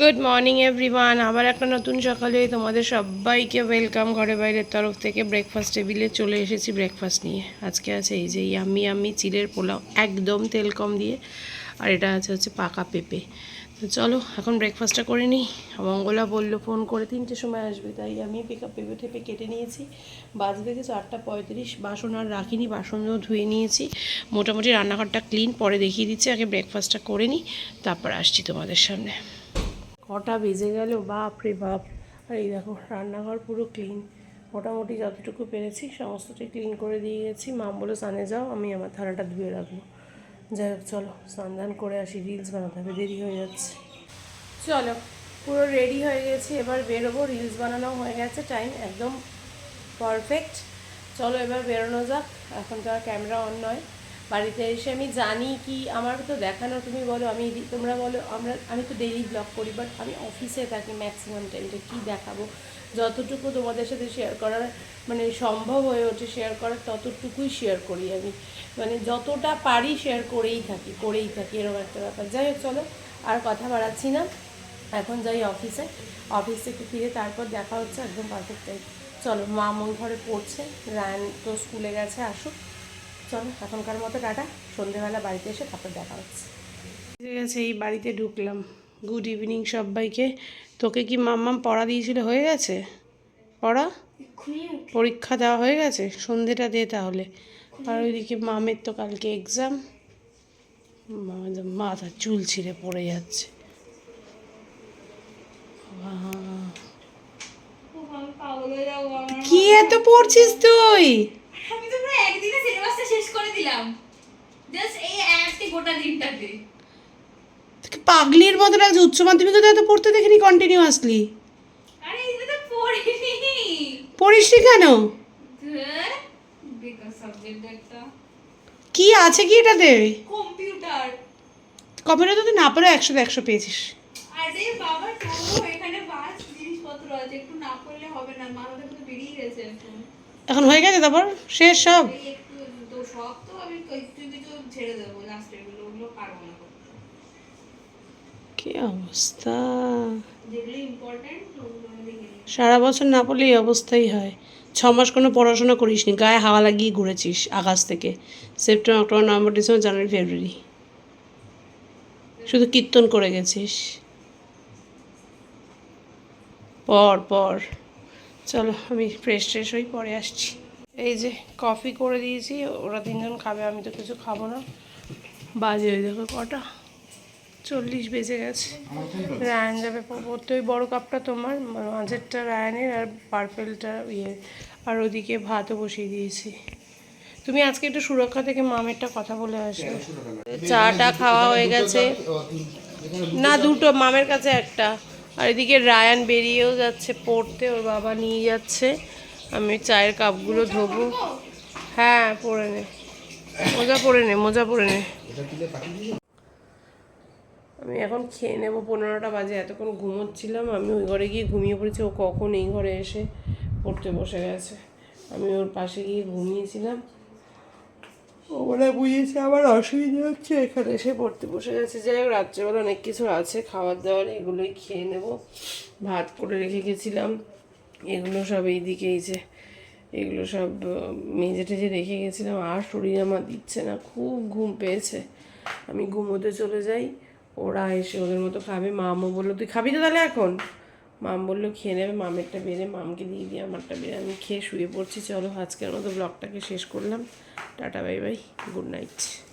Good morning everyone আবার একটা নতুন সকালে তোমাদের সবাইকে ওয়েলকাম ঘরে বাইরের তরফ থেকে ব্রেকফাস্ট টেবিলে চলে এসেছি ব্রেকফাস্ট নিয়ে। আজকে আছে এই যে ইয়াম্মি ইয়াম্মি চিলের পোলাও, একদম তেল কম দিয়ে। আর এটা আছে হচ্ছে পাকা পেঁপে। তো চলো, এখন ব্রেকফাস্টটা করে নিই। মঙ্গলা বলল, ফোন করে তিনটের সময় আসবে। তাই আমি পেকা পেঁপে টেপে কেটে নিয়েছি। বাজে দেখেছ আটটা পঁয়ত্রিশ, বাসন আর রাখিনি, বাসনও ধুয়ে নিয়েছি। মোটামুটি রান্নাঘরটা ক্লিন পরে দেখিয়ে দিচ্ছি। আগে ব্রেকফাস্টটা করে নিই, তারপর আসছি তোমাদের সামনে। কটা বেজে গেল, বাপ রে বাপ। আর এই দেখো, রান্নাঘর পুরো ক্লিন মোটামুটি যতটুকু পেরেছি, সমস্তটাই ক্লিন করে দিয়ে গেছি। মাম বলে স্নানে যাও, আমি আমার থালাটা ধুয়ে রাখব। যাই হোক, চলো, স্নান করে আসি রিলস বানাতে হবে, দেরি হয়ে যাচ্ছে। চলো, পুরো রেডি হয়ে গেছি, এবার বেরোবো রিলস বানানো হয়ে গেছে টাইম একদম পারফেক্ট চলো, এবার বেরোনো যাক এখন তো আর ক্যামেরা অন নয়। বাড়িতে এসে আমি জানি কি আমার তো দেখানো, তুমি বলো, আমি তোমরা বলো, আমরা, আমি তো ডেইলি ব্লগ করি বাট আমি অফিসে থাকি ম্যাক্সিমাম টাইমটা কী দেখাবো? যতটুকু তোমাদের সাথে শেয়ার করার মানে সম্ভব হয়ে ওঠে শেয়ার করার, ততটুকুই শেয়ার করি আমি। মানে যতটা পারি শেয়ার করেই থাকি করেই থাকি, এরকম একটা ব্যাপার। যাই হোক, চলো, আর কথা বাড়াচ্ছি না। এখন যাই অফিসে অফিস থেকে ফিরে তারপর দেখা হচ্ছে একদম পারফেক্ট টাইম চলো, মা মন ঘরে পড়ছে, রায়ন তো স্কুলে গেছে, আসুক। চলো এখনকার মতো টাটা। সন্ধেবেলা বাড়িতে এসে তারপর দেখা হচ্ছে। ঠিক আছে এই বাড়িতে ঢুকলাম। গুড ইভিনিং সবাইকে। তোকে কি মাম্মাম পড়া দিয়েছিল? হয়ে গেছে? পড়া? পরীক্ষা দেওয়া হয়ে গেছে? সন্ধেটা দে তাহলে। আর ওইদিকে মামের তো কালকে এক্সাম মাথা চুল ছিঁড়ে পড়ে যাচ্ছে। কি এত পড়ছিস তুই? আমি তো একদিনে করে দিলাম। জাস্ট এই একটি গোটা দিনটাতে। পাগলির মতো লাগছে। উচ্চ মাধ্যমিকে তো এত পড়তে দেখিনি কন্টিনিউয়াসলি আরে এটা তো পড়িনি। পড়িসনি কেন? কি আছে কি এটাতে? কম্পিউটার কম্পিউটার তো না পড়ে একশো একশো পেয়েছিস। আরে বাবা এখানে বাস জিনিসপত্র আছে। একটু না পড়লে হবে না মাথা থেকে তো বেরিয়ে গেছে এখন। এখন হয়ে গেছে তারপর? শেষ সব এই একটু তো সব তো আমি একটু কিছু ছেড়ে দেবো লাস্টেরগুলো ওগুলো পারব না। করতে। কি অবস্থা? যেগুলো ইম্পর্টেন্ট ওগুলো। সারা বছর না পড়লে এই অবস্থাই হয়। ছ মাস কোনো পড়াশোনা করিসনি গায়ে হাওয়া লাগিয়ে ঘুরেছিস আগস্ট থেকে। September October November December January February. শুধু কীর্তন করে গেছিস। পর পর। চলো আমি ফ্রেশ ট্রেশ হই পরে আসছি। এই যে কফি করে দিয়েছি, ওরা তিনজন খাবে, আমি তো কিছু খাব না। বাজে ওই দেখো কটা? চল্লিশ বেজে গেছে। রায়ান যাবে পড়তে। ওই বড় কাপটা তোমার, মাঝেরটা রায়ানের আর পার্পেলটা ইয়ে। আর ওদিকে ভাতও বসিয়ে দিয়েছি। তুমি আজকে একটু সুরক্ষা থেকে মামেরটা কথা বলে আসবে। চাটা খাওয়া হয়ে গেছে। না, দুটো, মামের কাছে একটা। আর এদিকে রায়ান বেরিয়েও যাচ্ছে, পড়তে ওর বাবা নিয়ে যাচ্ছে। আমি চায়ের কাপগুলো ধোবো। হ্যাঁ পরে নে। মোজা পরে নে, মোজা পরে নে। আমি এখন খেয়ে নেব, পনেরোটা বাজে, এতক্ষণ ঘুমোচ্ছিলাম। আমি ওই ঘরে গিয়ে ঘুমিয়ে পড়েছি, ও কখন এই ঘরে এসে পড়তে বসে গেছে। আমি ওর পাশে গিয়ে ঘুমিয়েছিলাম। ও বলে বুঝিয়েছে, আমার অসুবিধা হচ্ছে। এখানে এসে পড়তে বসে গেছে। যাই হোক, রাত্রেবেলা অনেক কিছু আছে খাবার দাবার এগুলোই খেয়ে নেব। ভাত করে রেখে গেছিলাম। এগুলো সব এইদিকে এই যে, এগুলো সব মেজে টেজে রেখে গেছিলাম, আর শরীর আমার দিচ্ছে না, খুব ঘুম পেয়েছে। আমি ঘুমোতে চলে যাই, ওরা এসে ওদের মতো খাবে। মামও বলল, তুই খাবি তো তাহলে এখন? মাম বলল, খেয়ে নেবে, মামেরটা বেড়ে, মামকে দিয়ে দিয়ে আমারটা বেড়ে। আমি খেয়ে শুয়ে পড়ছি, চলো আজকের মতো ব্লগটাকে শেষ করলাম। Tata, bye bye, good night.